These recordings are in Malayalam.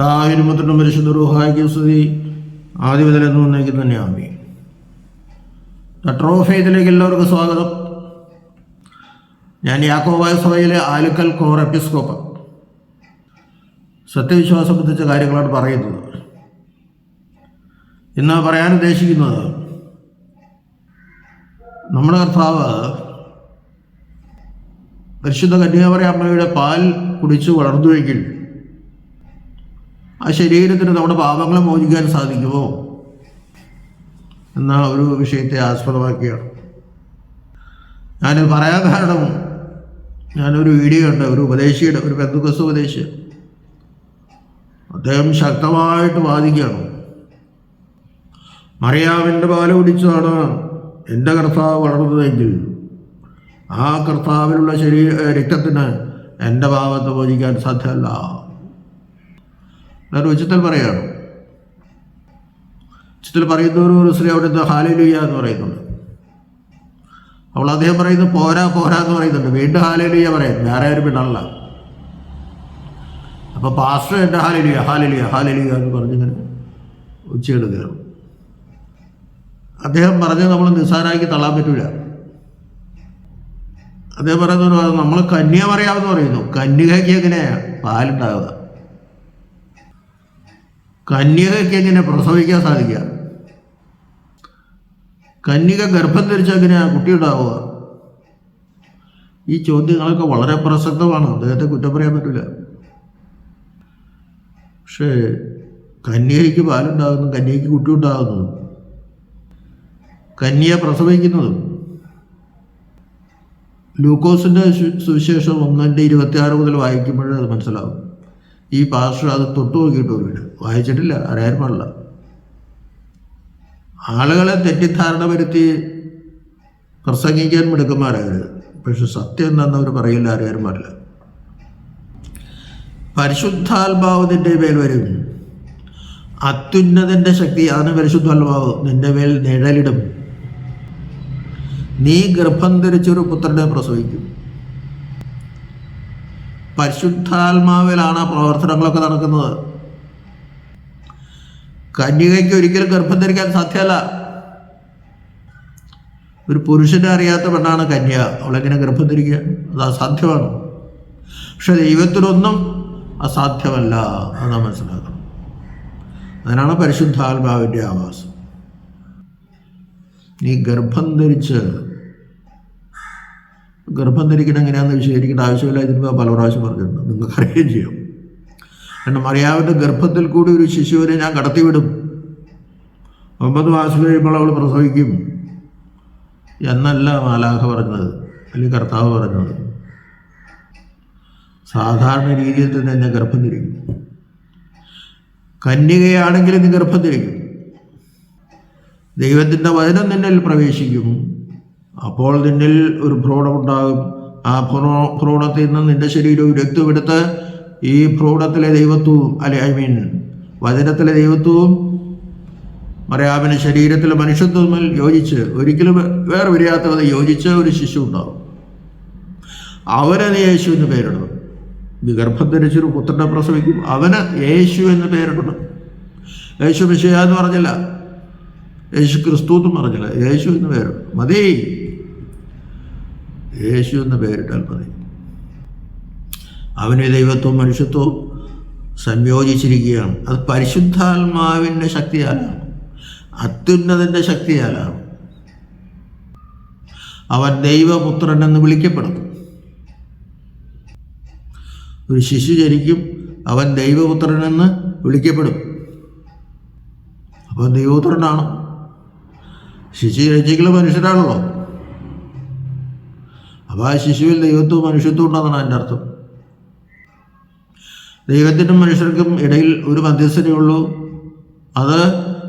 താവിരുമ്പത്തിനും പരിശുദ്ധ റുഹായ്ക്ക് സ്തുതി ആദ്യ മുതൽ എന്ന് തന്നെ ആമി എല്ലാവർക്കും സ്വാഗതം. ഞാൻ യാക്കോബായ സഭയിലെ ആലുക്കൽ കോർ എപ്പിസ്കോപ്പ്. സത്യവിശ്വാസം ബന്ധിച്ച കാര്യങ്ങളാണ് പറയുന്നത്. ഇന്ന് പറയാൻ ഉദ്ദേശിക്കുന്നത് നമ്മുടെ കർത്താവ് പരിശുദ്ധ കന്യാകുമാരി അമ്മയുടെ പാൽ കുടിച്ച് വളർന്നുവെങ്കിൽ ആ ശരീരത്തിന് നമ്മുടെ പാപങ്ങൾ മോചിക്കാൻ സാധിക്കുമോ? എന്ന ഒരു വിഷയത്തെ ആസ്പദമാക്കിയാണ്. ഞാൻ പറയാൻ കാരണം ഞാനൊരു വീഡിയോ ഉണ്ട് ഒരു ഉപദേശിയുടെ ഒരു ബന്ധുക്കസ് ഉപദേശി അദ്ദേഹം ശക്തമായിട്ട് വാദിക്കുകയാണ്. മറിയാവിന്റെ പാൽ കുടിച്ചാണ് എന്റെ കർത്താവ് വളർന്നതെങ്കിൽ ആ കർത്താവിലുള്ള ശരീര രക്തത്തിന് എന്റെ ഭാവത്തെ മോചിക്കാൻ സാധ്യമല്ല. ഞാൻ ഉച്ചത്തിൽ പറയാണ് ഉച്ചത്തിൽ പറയുന്നവരും ഒരു സ്ത്രീ അവിടുത്തെ ഹാലലുയ്യ എന്ന് പറയുന്നുണ്ട്. അവൾ അദ്ദേഹം പറയുന്നത് പോരാ പോരാ എന്ന് പറയുന്നുണ്ട്. വീണ്ടും ഹാലലുയ്യ പറയുന്നു. വേറെ ആരും പിണല്ല അപ്പോൾ പാസ്റ്റർ എന്റെ ഹാലലിയ ഹാലലിയ ഹാലലിയ എന്ന് പറഞ്ഞിങ്ങനെ കയറും. അദ്ദേഹം പറഞ്ഞത് നമ്മൾ നിസ്സാരാക്കി തള്ളാൻ പറ്റൂല. അദ്ദേഹം പറയുന്നത് നമ്മൾ കന്യ പറയാമെന്ന് പറയുന്നു. കന്യകയ്ക്ക് എങ്ങനെയാണ് പാലുണ്ടാവുക? കന്യകയ്ക്ക് എങ്ങനെ പ്രസവിക്കാൻ സാധിക്കുക? കന്യക ഗർഭം ധരിച്ച എങ്ങനെയാണ് കുട്ടി ഉണ്ടാവുക ഈ ചോദ്യങ്ങളൊക്കെ വളരെ പ്രസക്തമാണ്. അദ്ദേഹത്തെ കുറ്റം പറയാൻ പറ്റില്ല പക്ഷേ കന്യകയ്ക്ക് പാലുണ്ടാകുന്നു കന്യകയ്ക്ക് കുട്ടി ഉണ്ടാകുന്നു കന്യ പ്രസവിക്കുന്നതും ലൂക്കോസിന്റെ സുവിശേഷം ഒന്നിന്റെ ഇരുപത്തിയാറ് മുതൽ വായിക്കുമ്പോഴേ അത് മനസ്സിലാവും. ഈ പാസ്റ്റർ അത് തൊട്ട് നോക്കിയിട്ട് പോലും വായിച്ചിട്ടില്ല അറിയാൻ പാടില്ല. ആളുകളെ തെറ്റിദ്ധാരണ വരുത്തി പ്രസംഗിക്കാൻ മിടുക്കന്മാരാകരുത്. പക്ഷെ സത്യം എന്താണെന്ന് അവർ പറയില്ല അറിയാൻ പാടില്ല. പരിശുദ്ധാത്മാവ് നിന്റെ മേൽ വരും. അത്യുന്നതിന്റെ ശക്തി അതാണ് പരിശുദ്ധാത്മാവ്. നിന്റെ മേൽ നിഴലിടും. നീ ഗർഭം ധരിച്ചൊരു പുത്രനെ പ്രസവിക്കും. പരിശുദ്ധാത്മാവിലാണ് പ്രവർത്തനങ്ങളൊക്കെ നടക്കുന്നത്. കന്യകയ്ക്ക് ഒരിക്കലും ഗർഭം ധരിക്കാൻ സാധ്യമല്ല. ഒരു പുരുഷനെ അറിയാത്ത പെണ്ണാണ് കന്യ. അവളെങ്ങനെ ഗർഭം ധരിക്കുക? അത് അസാധ്യമാണ്. പക്ഷെ ദൈവത്തിനൊന്നും അസാധ്യമല്ല. അത് നാം മനസ്സിലാക്കണം. അതിനാണ് പരിശുദ്ധാത്മാവിന്റെ ആവാസം. നീ ഗർഭം ധരിച്ച് ഗർഭം ധരിക്കണം എങ്ങനെയാണെന്ന് വിശദീകരിക്കേണ്ട ആവശ്യമില്ല ഇതിന് പല പ്രാവശ്യം പറഞ്ഞിട്ടുണ്ട്. നിങ്ങൾക്ക് അറിയുകയും ചെയ്യും. കാരണം മറിയാവിന്റെ ഗർഭത്തിൽ കൂടി ഒരു ശിശുവിനെ ഞാൻ കടത്തിവിടും. ഒമ്പത് മാസം കഴിയുമ്പോൾ അവൾ പ്രസവിക്കും. എന്നല്ല മാലാഖ പറഞ്ഞത് അല്ലെങ്കിൽ കർത്താവ് പറഞ്ഞത്. സാധാരണ രീതിയിൽ തന്നെ എന്നെ ഗർഭം ധരിക്കും. കന്യകയാണെങ്കിൽ നീ ഗർഭം ധരിക്കും. ദൈവത്തിന്റെ വചനം നിന്നിൽ പ്രവേശിക്കും. അപ്പോൾ നിന്നിൽ ഒരു ഭ്രൂണമുണ്ടാകും. ആ ഭ്രൂ ഭ്രൂണത്തിൽ നിന്ന് നിന്റെ ശരീരവും രക്തമെടുത്ത് ഈ ഭ്രൂണത്തിലെ ദൈവത്വവും അല്ലെ ഐ മീൻ വചനത്തിലെ ദൈവത്വവും മറിയാമിന് ശരീരത്തിലെ മനുഷ്യത്വമിൽ യോജിച്ച് ഒരിക്കലും വേറെ വരിയാത്തവരെ യോജിച്ച് ഒരു ശിശു ഉണ്ടാവും അവനെ നീ യേശു എന്ന് പേരിടണം നീ ഗർഭം ധരിച്ചൊരു പുത്രനെ പ്രസവിക്കും അവന് യേശു എന്ന് പേരിടണം യേശു മിശയ എന്ന് പറഞ്ഞില്ല. യേശു ക്രിസ്തു എന്നും പറഞ്ഞില്ല. യേശു എന്ന് പേരിടണം മതി. യേശു എന്ന് പേരിട്ടാൽ മതി. അവന് ദൈവത്വവും മനുഷ്യത്വവും സംയോജിച്ചിരിക്കുകയാണ്. അത് പരിശുദ്ധാത്മാവിന്റെ ശക്തിയാലാണ്. അത്യുന്നതിന്റെ ശക്തിയാലാണ്. അവൻ ദൈവപുത്രൻ എന്ന് വിളിക്കപ്പെടുന്നു. ഒരു ശിശു ജനിക്കും അവൻ ദൈവപുത്രൻ എന്ന് വിളിക്കപ്പെടും. അവൻ ദൈവപുത്രനാണ്. ശിശു ജനിച്ചെങ്കിലും മനുഷ്യരാണല്ലോ. അപ്പോൾ ആ ശിശുവിൽ ദൈവത്വവും മനുഷ്യത്വം ഉണ്ടെന്നാണ് എന്റെ അർത്ഥം. ദൈവത്തിനും മനുഷ്യർക്കും ഇടയിൽ ഒരു മധ്യസ്ഥതയുള്ളൂ അത്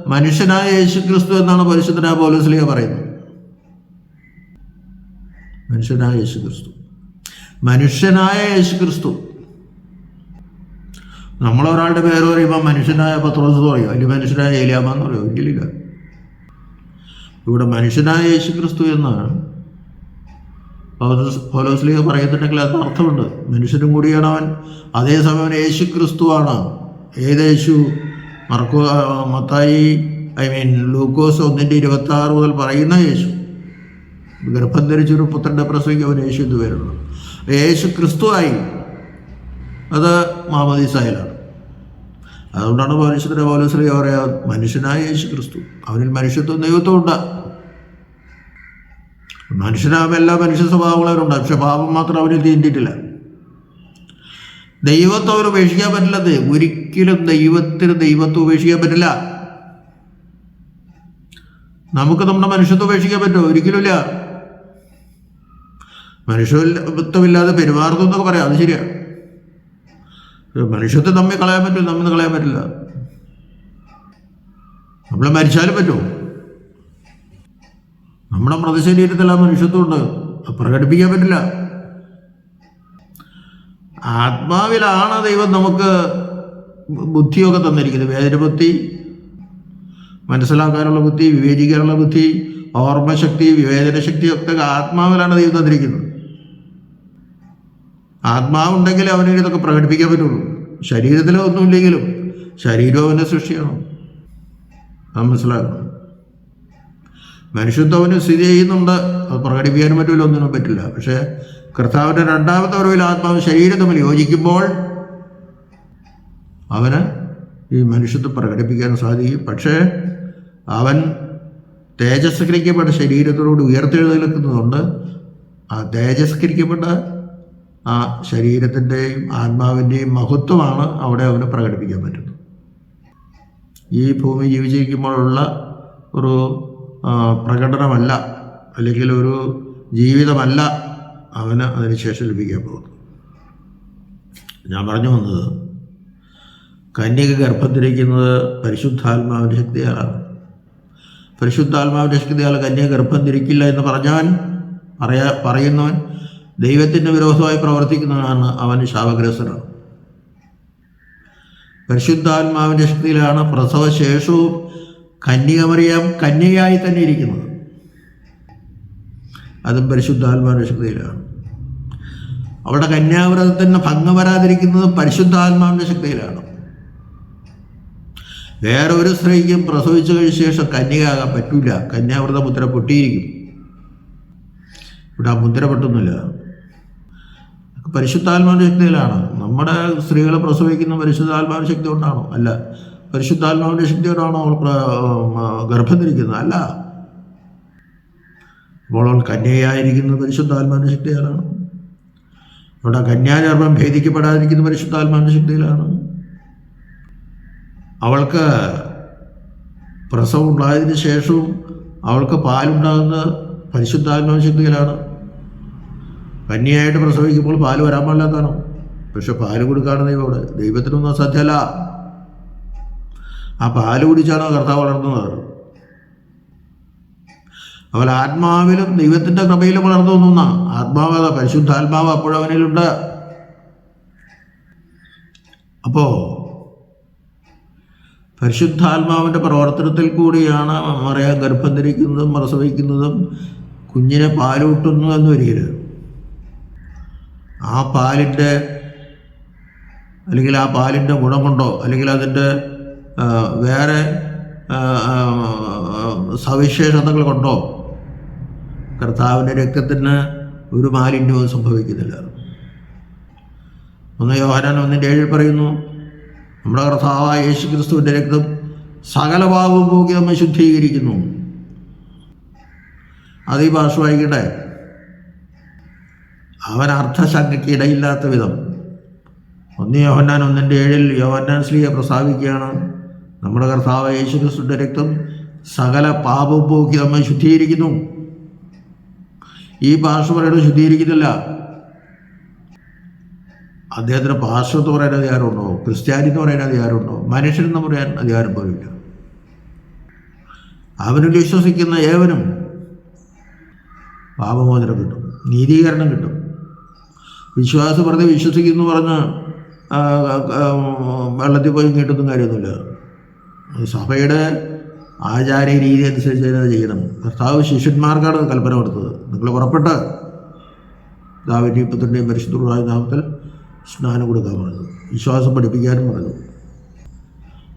മനുഷ്യനായ യേശു ക്രിസ്തു എന്നാണ് പരിശുദ്ധനായ പോലീസിലിയ പറയുന്നത്. മനുഷ്യനായ യേശു ക്രിസ്തു മനുഷ്യനായ യേശു ക്രിസ്തു നമ്മളൊരാളുടെ പേര് പറയുമ്പോൾ മനുഷ്യനായ പത്രോസ് പറയുക അല്ലെങ്കിൽ മനുഷ്യനായ ഏലിയാമെന്ന് എന്ന് പറയും. ഒരിക്കലില്ല ഇവിടെ മനുഷ്യനായ യേശു ക്രിസ്തു എന്നാണ് പൗലോസ്ലിക പറയുന്നുണ്ടെങ്കിൽ അത് അർത്ഥമുണ്ട്. മനുഷ്യനും കൂടിയാണ് അവൻ. അതേസമയം അവൻ യേശു ക്രിസ്തുവാണ് ഏത് യേശു മർക്കോ മത്തായി ഐ മീൻ ലൂക്കോസ് ഒന്നിന്റെ ഇരുപത്തി ആറ് മുതൽ പറയുന്ന യേശു. ഗർഭം ധരിച്ചൊരു പുത്രന്റെ പ്രസവിക്ക് അവൻ യേശു എന്ന് പേരുള്ളൂ യേശു ക്രിസ്തുവായി അത് മാമദീസായാലാണ്. അതുകൊണ്ടാണ് മനുഷ്യന്റെ പൗലശ്രീ പറയാ മനുഷ്യനായ യേശു ക്രിസ്തു അവനിൽ മനുഷ്യത്വം ദൈവത്വം ഉണ്ട്. മനുഷ്യനാകുമ്പോൾ എല്ലാ മനുഷ്യ സ്വഭാവങ്ങളവരുണ്ട് പക്ഷെ പാപം മാത്രം അവർ തീണ്ടിയിട്ടില്ല. ദൈവത്തെ അവർ ഉപേക്ഷിക്കാൻ പറ്റില്ലത്. ഒരിക്കലും ദൈവത്തിന് ദൈവത്തെ ഉപേക്ഷിക്കാൻ പറ്റില്ല. നമുക്ക് നമ്മുടെ മനുഷ്യത്വം ഉപേക്ഷിക്കാൻ പറ്റുമോ? ഒരിക്കലുമില്ല. മനുഷ്യത്വമില്ലാതെ പെരുമാറുന്നു എന്നൊക്കെ പറയാം. അത് ശരിയാണ് മനുഷ്യത്വം നമ്മെ കളയാൻ പറ്റില്ല. നമ്മിന്ന് കളയാൻ പറ്റില്ല. നമ്മൾ മരിച്ചാലും പറ്റുമോ? നമ്മുടെ മൃതശരീരത്തിൽ ആ മനുഷ്യത്വമുണ്ട് പ്രകടിപ്പിക്കാൻ പറ്റില്ല. ആത്മാവിലാണ് ദൈവം നമുക്ക് ബുദ്ധിയൊക്കെ തന്നിരിക്കുന്നത്. വേദന ബുദ്ധി മനസ്സിലാക്കാനുള്ള ബുദ്ധി വിവേചിക്കാനുള്ള ബുദ്ധി ഓർമ്മശക്തി വിവേചന ശക്തി ഒക്കെ ആത്മാവിലാണ് ദൈവം തന്നിരിക്കുന്നത്. ആത്മാവുണ്ടെങ്കിൽ അവന് ഇതൊക്കെ പ്രകടിപ്പിക്കാൻ പറ്റുള്ളൂ. ശരീരത്തിലോ ഒന്നുമില്ലെങ്കിലും ശരീരം അവന്റെ സൃഷ്ടിയാണ്? അത് മനസ്സിലാക്കണം. മനുഷ്യത്വം അവന് സ്ഥിതി ചെയ്യുന്നുണ്ട്. അത് പ്രകടിപ്പിക്കാനും പറ്റില്ല ഒന്നിനും പറ്റില്ല. പക്ഷേ കർത്താവിന്റെ രണ്ടാമത്തെ വരവിൽ ആത്മാവ് ശരീരം തമ്മിൽ യോജിക്കുമ്പോൾ അവന് ഈ മനുഷ്യത്വം പ്രകടിപ്പിക്കാൻ സാധിക്കും. പക്ഷേ അവൻ തേജസ്കരിക്കപ്പെട്ട ശരീരത്തിനോട് ഉയർത്തെഴുന്നേൽക്കുന്നതുകൊണ്ട് ആ തേജസ്കരിക്കപ്പെട്ട ആ ശരീരത്തിന്റെയും ആത്മാവിന്റെയും മഹത്വമാണ് അവിടെ അവന് പ്രകടിപ്പിക്കാൻ പറ്റുന്നത്. ഈ ഭൂമി ജീവിച്ചിരിക്കുമ്പോഴുള്ള ഒരു പ്രകടനമല്ല അല്ലെങ്കിൽ ഒരു ജീവിതമല്ല അവന് അതിനുശേഷം ലഭിക്കാൻ പോകുന്നത്. ഞാൻ പറഞ്ഞു വന്നത് കന്യക ഗർഭത്തിരിക്കുന്നത് പരിശുദ്ധാത്മാവിന്റെ ശക്തിയാലാണ്. പരിശുദ്ധാത്മാവിന്റെ ശക്തിയാൽ കന്യക ഗർഭം തിരിക്കില്ല എന്ന് പറഞ്ഞവൻ പറയാ പറയുന്നവൻ ദൈവത്തിന്റെ വിരോധമായി പ്രവർത്തിക്കുന്നവനാണ് അവൻ ശാപഗ്രസ്തനാണ്. പരിശുദ്ധാത്മാവിന്റെ ശക്തിയിലാണ് പ്രസവശേഷവും കന്യകമറിയാം കന്യകയായി തന്നെ ഇരിക്കുന്നത്. അതും പരിശുദ്ധാത്മാവിന്റെ ശക്തിയിലാണ്. അവിടെ കന്യാവ്രതത്തിന് ഭംഗം വരാതിരിക്കുന്നത് പരിശുദ്ധാത്മാവിന്റെ ശക്തിയിലാണ്. വേറെ ഒരു സ്ത്രീക്കും പ്രസവിച്ചു കഴിഞ്ഞ ശേഷം കന്യകാകാൻ പറ്റില്ല കന്യാവ്രത മുദ്ര പൊട്ടിയിരിക്കും. ഇവിടെ ആ മുദ്ര പൊട്ടുന്നില്ല. പരിശുദ്ധാത്മാവിന്റെ ശക്തിയിലാണ്. നമ്മുടെ സ്ത്രീകളെ പ്രസവിക്കുന്ന പരിശുദ്ധാത്മാവിന്റെ ശക്തി കൊണ്ടാണോ? അല്ല. പരിശുദ്ധാത്മാവിന്റെ ശക്തിയോടാണോ അവൾ ഗർഭം ധരിക്കുന്നത് അല്ല. അപ്പോൾ അവൾ കന്യയായിരിക്കുന്നത് പരിശുദ്ധാത്മാവിന്റെ ശക്തിയാലാണ് അവിടെ കന്യാഗർഭം ഭേദിക്കപ്പെടാതിരിക്കുന്ന പരിശുദ്ധാത്മാവിന്റെ ശക്തിയിലാണ് അവൾക്ക് പ്രസവം ഉണ്ടായതിനു ശേഷവും അവൾക്ക് പാലുണ്ടാകുന്ന പരിശുദ്ധാത്മാവിന്റെ ശക്തിയിലാണ് കന്യയായിട്ട് പ്രസവിക്കുമ്പോൾ പാൽ വരാൻ പാടില്ലാത്തതാണ്. പക്ഷെ പാൽ കൊടുക്കാണ് ദൈവം അവിടെ. ദൈവത്തിനൊന്നും സത്യമല്ല ആ പാൽ കുടിച്ചാണ് കർത്താവ് വളർന്നത് അവൻ ആത്മാവിലും ദൈവത്തിന്റെ കൃപയിലും വളർന്നു തോന്നുന്ന ആത്മാവ് പരിശുദ്ധാത്മാവ് അപ്പോഴവനിലുണ്ട് അപ്പോ പരിശുദ്ധാത്മാവിന്റെ പ്രവർത്തനത്തിൽ കൂടിയാണ് മറിയാൻ ഗർഭം ധരിക്കുന്നതും പ്രസവിക്കുന്നതും കുഞ്ഞിനെ പാലൂട്ടുന്നു എന്ന് വരികരുത് ആ പാലിന്റെ അല്ലെങ്കിൽ ആ പാലിന്റെ ഗുണം കൊണ്ടോ അല്ലെങ്കിൽ അതിന്റെ വേറെ സവിശേഷതകൾ കൊണ്ടോ? കർത്താവിന്റെ രക്തത്തിന് ഒരു മാലിന്യവും സംഭവിക്കുന്നില്ല. ഒന്ന് യോഹനാൻ ഒന്നിന്റെ ഏഴിൽ പറയുന്നു നമ്മുടെ കർത്താവായ യേശു ക്രിസ്തുവിന്റെ രക്തം സകല പോക്കി നമ്മെ ശുദ്ധീകരിക്കുന്നു. അത് ഈ ഭാഷ വായിക്കട്ടെ. അവൻ അർത്ഥശങ്കയ്ക്ക് ഇടയില്ലാത്ത വിധം. ഒന്ന് യോഹന്നാൻ ഒന്നിന്റെ ഏഴിൽ യോഹന്നാൻ സ്ലീയെ പ്രസ്താവിക്കുകയാണ് നമ്മുടെ കർത്താവ് യേശുക്രിസ്തുവിന്റെ രക്തം സകല പാപം പോക്കി നമ്മെ ശുദ്ധീകരിക്കുന്നു. ഈ പറയുന്നത് ശുദ്ധീകരിക്കുന്നില്ല. അദ്ദേഹത്തിന് പാർശ്വത്ത് പറയാൻ അധികാരമുണ്ടോ? ക്രിസ്ത്യാനി എന്ന് പറയാൻ അധികാരമുണ്ടോ? മനുഷ്യൻ എന്ന് പറയാൻ അധികാരം പോലുമില്ല അവനിൽ വിശ്വസിക്കുന്ന ഏവനും പാപമോചനം കിട്ടും നീതീകരണം കിട്ടും. വിശ്വാസം പറഞ്ഞ് വിശ്വസിക്കുന്നു പറഞ്ഞ് വെള്ളത്തിൽ പോയി കിട്ടുന്ന കാര്യമൊന്നുമില്ല. സഭയുടെ ആചാര രീതി അനുസരിച്ച് തന്നെ ചെയ്യണം. കർത്താവ് ശിഷ്യന്മാർക്കാണ് കൽപ്പന കൊടുത്തത്. നിങ്ങൾ പുറപ്പെട്ട് ദാവിന്റെ ഇപ്പത്തിന്റെയും പരിശുദ്ധമായ നാമത്തിൽ സ്നാനം കൊടുക്കാൻ പറഞ്ഞത് വിശ്വാസം പഠിപ്പിക്കാനും പറഞ്ഞു.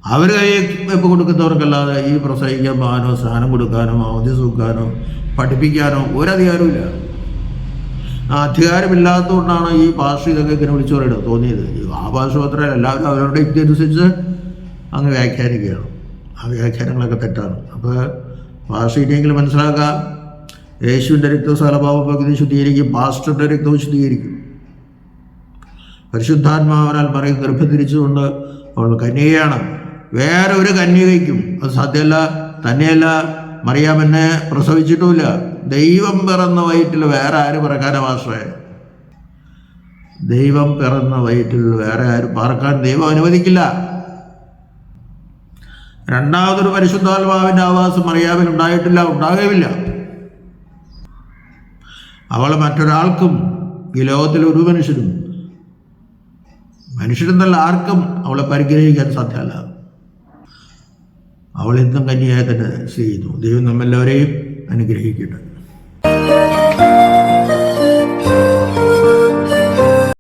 അവർ കൈ വെപ്പ് കൊടുക്കുന്നവർക്കല്ലാതെ ഈ പ്രസംഗിക്കാൻ പോകാനോ സ്നാനം കൊടുക്കാനോ അവധി സൂക്കാനോ പഠിപ്പിക്കാനോ ഒരധികാരമില്ല ആ അധികാരമില്ലാത്തതുകൊണ്ടാണ് ഈ ഭാഷ ഇതൊക്കെ ഇങ്ങനെ വിളിച്ചു പറയുന്നത്. തോന്നിയത്. ആ ഭാഷ മാത്രമല്ല എല്ലാവരും അവരുടെ യുക്തി അനുസരിച്ച് അങ്ങ് വ്യാഖ്യാനിക്കുകയാണ്. ആ വ്യാഖ്യാനങ്ങളൊക്കെ തെറ്റാണ്. അപ്പോൾ ഇനിയെങ്കിലും മനസ്സിലാക്കാം. യേശുവിന്റെ രക്തവും രക്തസാലഭാവ പകുതി ശുദ്ധീകരിക്കും. പാസ്റ്ററിന്റെ രക്തവും ശുദ്ധീകരിക്കും. പരിശുദ്ധാത്മാവനാൽ പറയും ഗർഭം തിരിച്ചുകൊണ്ട് അവൾ കന്യകയാണ്. വേറെ ഒരു കന്യകയ്ക്കും അത് സാധ്യമല്ല. തന്നെയല്ല മറിയാമെന്നെ പ്രസവിച്ചിട്ടുമില്ല. ദൈവം പിറന്ന വയറ്റിൽ വേറെ ആര് പിറക്കാനാ മാസ്റ്ററെ ദൈവം പിറന്ന വയറ്റിൽ വേറെ ആരും പറക്കാൻ ദൈവം അനുവദിക്കില്ല. രണ്ടാമതൊരു പരിശുദ്ധാത്മാവിന്റെ ആവാസം മറിയാവിൽ ഉണ്ടായിട്ടില്ല ഉണ്ടാകുകയുമില്ല അവൾ മറ്റൊരാൾക്കും ഈ ലോകത്തിൽ ഒരു മനുഷ്യനും മനുഷ്യരെന്നല്ല ആർക്കും അവളെ പരിഗ്രഹിക്കാൻ സാധ്യമല്ല. അവൾ ഇന്നും കന്യയായി തന്നെ ചെയ്യുന്നു. ദൈവം നമ്മെല്ലാവരെയും അനുഗ്രഹിക്കട്ടെ.